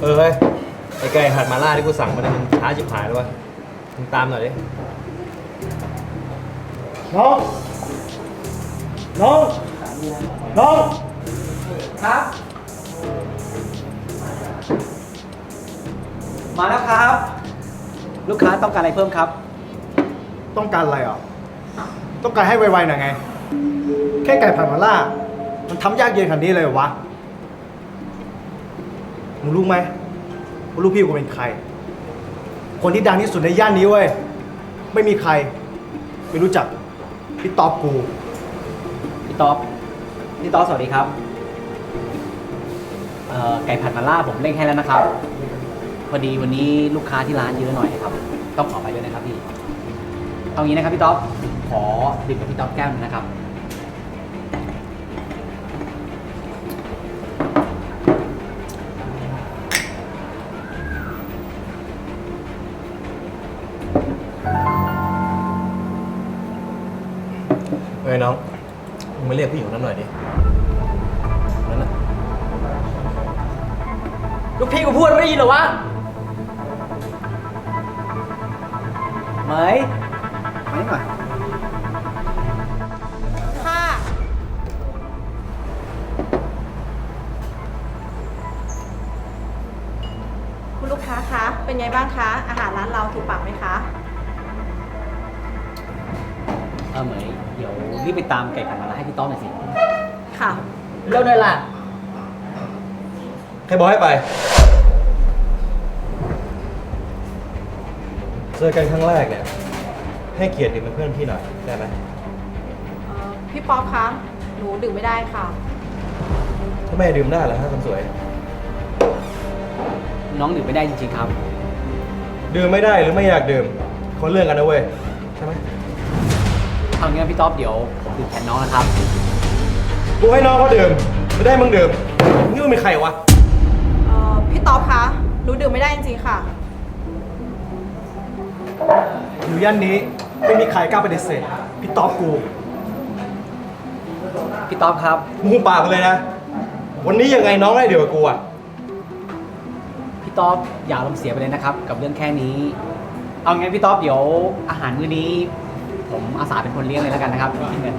เออเฮ้ยไอไก่ผัดมาล่าที่กูสั่งมาเนี่ยมันช้าจิบหายแล้ววะมึงตามหน่อยดิน้อง น้อง น้อง ครับ มาแล้วครับ ลูกค้าต้องการอะไรเพิ่มครับ ต้องการอะไรอะ ต้องการให้ไวๆหน่อยไง แค่ไก่ผัดหมาล่า มันทำยากเย็นขนาดนี้เลยเหรอวะ มึงรู้ไหมว่าลูกพี่กูเป็นใคร คนที่ดังที่สุดในย่านนี้เว้ย ไม่มีใคร ไม่รู้จักพี่ตอบกู พี่ต๊อบพี่ต๊อบสวัสดีครับเอ่อไก่ผัดมาล่าผมเร่งให้แล้วนะครับ พอดีวันนี้ลูกค้าที่ร้านเยอะหน่อยครับ ต้องขอไปด้วยนะครับพี่ เอางี้นะครับพี่ต๊อบขอดื่มกับพี่ต๊อบแก้วหนึงนะครับ เฮ้ยน้องมึงมาเรียกผู้หญิงคนนั้นหน่อยดินั่นน่ะลูกพี่กูพูดไม่ได้ยินเหรอวะเหมยไม่มาค่ะคุณลูกค้าคะ เป็นไงบ้างคะ อาหารร้านเราถูกปากไหมคะ เออเหมยเดี๋ยวรีบไปตามไก่ผัดมาล่าให้พี่ต๊อบหน่อยสิ ค่ะ เร็วหน่อยล่ะ ใครบอกให้ไป เจอกันครั้งแรกเนี่ย ให้เกียรติเป็นเพื่อนพี่หน่อย ได้ไหมเอ่อพี่ป๊อปคะ หนูดื่มไม่ได้ค่ะ ถ้าไม่ดื่มได้เหรอฮะคนสวย น้องดื่มไม่ได้จริงๆครับ ดื่มไม่ได้หรือไม่อยากดื่มคนเรื่องกันนะเว้ย ใช่ไหมเอางี้นะพี่ต๊อบเดี๋ยวผมดื่มแทนน้องนะครับ กูให้น้องเขาดื่มไม่ได้มึงดื่มนี่มึงเป็นใครวะ เอ่อพี่ต๊อปคะหนูดื่มไม่ได้จริงๆค่ะ อยู่ย่านนี้ไม่มีใครกล้าปฏิเสธพี่ตอบกูพี่ต๊อบครับ มึงหุบปากไปเลยนะ วันนี้ยังไงน้องได้เดี๋ยวกับกูอะพี่ ต๊อบอย่าอารมณ์เสียไปเลยนะครับ กับเรื่องแค่นี้ เอางั้นพี่ต๊อบเดี๋ยวอาหารมื้อนี้ ผมอาสาเป็นคนเลี้ยงเลยแล้วกันนะครับพี่เงิน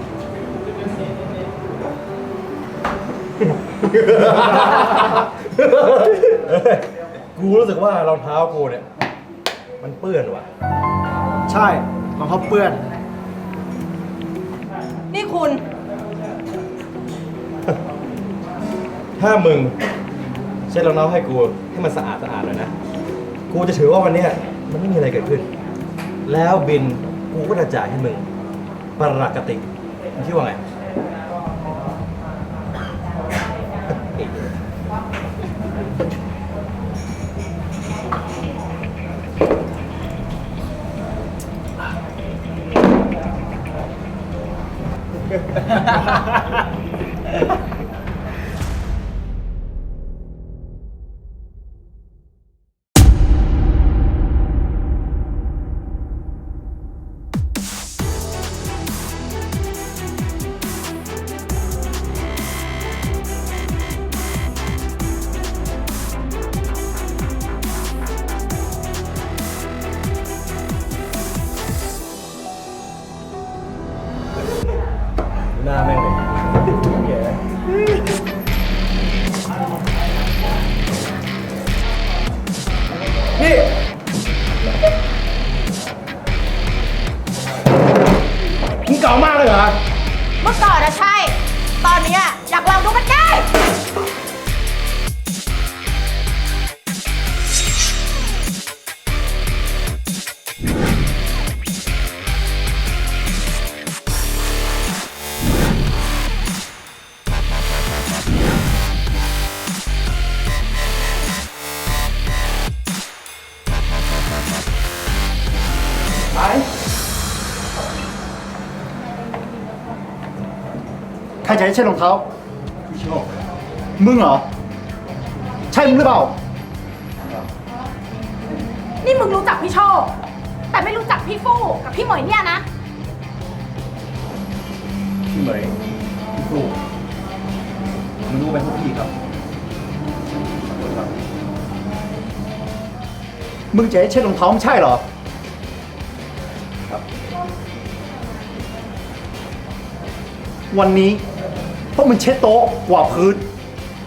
กูรู้สึกว่ารองเท้ากูเนี่ย มันเปื้อนว่ะ ใช่รองเท้าเปื้อน นี่คุณ ถ้ามึงเช็ดรองเท้าให้กู ให้มันสะอาดสะอาดหน่อยนะกูจะถือว่าวันเนี้ยมันไม่มีอะไรเกิดขึ้น แล้วบินกูก็จะจ่ายให้มึงปรากติมึงคิดว่าไง เก่ ครจะให้เช็ดรองเท้าพี่โชคมึงเหรอ ใช่มึงหรือเปล่า นี่มึงรู้จักพี่โชค แต่ไม่รู้จักพี่ฟู่กับพี่เหมยเนี่ยนะ พี่เหมยพี่ฟูมึงรู้ไหมพวกพี่ครับขอโทษครับ มึงจะให้เช็ดรองเท้าไม่ใช่เหรอ ครับ วันนี้ พวกมึงเช็ดโต๊ะกวาดพื้น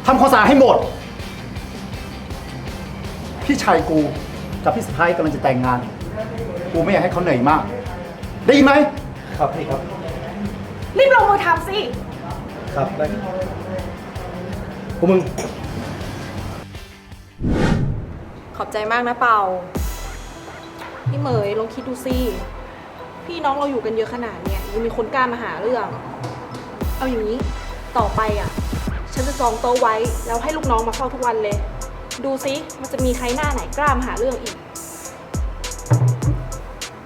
ทำความสะอาดให้หมด พี่ชายกูกับพี่สะพ้ายกำลังจะแต่งงาน กูไม่อยากให้เขาเหนื่อยมาก ได้ยินไหมครับพี่ครับ รีบลงมือทำสิ ครับได้พวกมึง ขอบใจมากนะเปาพี่เหมยลองคิดดูสิ พี่น้องเราอยู่กันเยอะขนาดเนี้ยยังมีคนกล้ามาหาเรื่อง เอาอย่างนี้ ต่อไปอะ ฉันจะจองโต๊ะไว้ แล้วให้ลูกน้องมาเฝ้าทุกวันเลย ดูสิมันจะมีใครหน้าไหนกล้ามาหาเรื่องอีก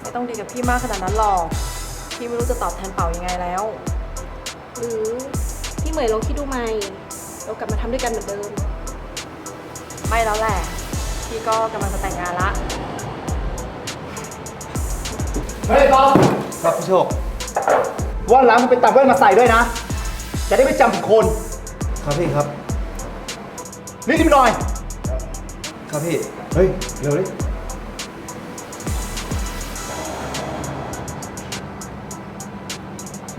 ไม่ต้องดีกับพี่มากขนาดนั้นหรอก พี่ไม่รู้จะตอบแทนเป่ายังไงแล้ว หรือพี่เหมยลองคิดดูใหม่เรากลับมาทำด้วยกันเหมือนเดิม ไม่แล้วแหละ พี่ก็กำลังจะแต่งงานละ เฮ้ยบอลครับพี่โชควันหลังมึงไปตัดแว่นมาใส่ด้วยนะ จะได้ไม่จำผิดคน ครับพี่ครับ รีบๆหน่อย ครับพี่ เฮ้ย เร็วดิ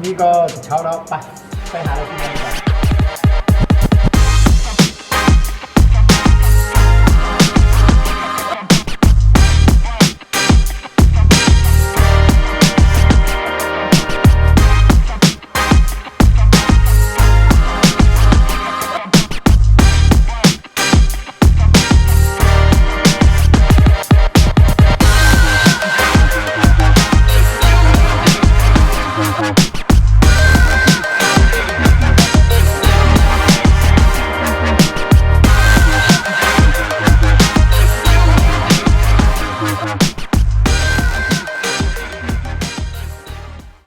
นี่ก็เช้าแล้ว ไป ไปหาอะไรกินกัน